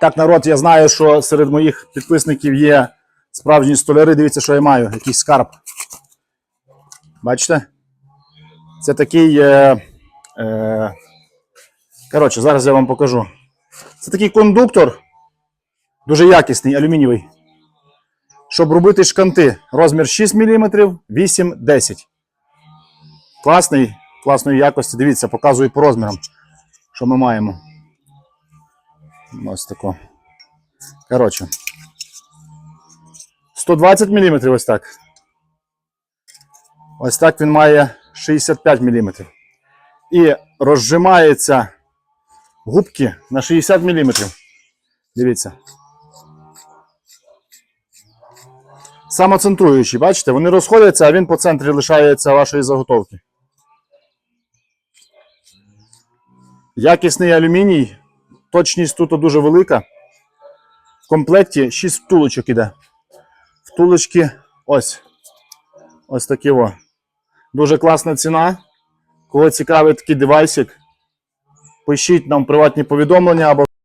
Так, народ, я знаю, що серед моїх підписників є справжні столяри. Дивіться, що я маю, якийсь скарб. Бачите? Це такий. Е, е, коротше, зараз я вам покажу. Це такий кондуктор, дуже якісний, алюмінієвий. Щоб робити шканти. Розмір 6 мм, 8 10 Класний, класної якості. Дивіться, показую по розмірам, що ми маємо. Ось тако. Коротше. 120 мм ось так. Ось так він має 65 мм. І розжимається губки на 60 мм. Дивіться. Самоцентруючий, бачите, вони розходяться, а він по центрі лишається вашої заготовки. Якісний алюміній, точність тут дуже велика. В комплекті 6 втулочок іде. Втулочки ось. Ось такі о. Дуже класна ціна. Кого цікавить такий девайсик, пишіть нам приватні повідомлення або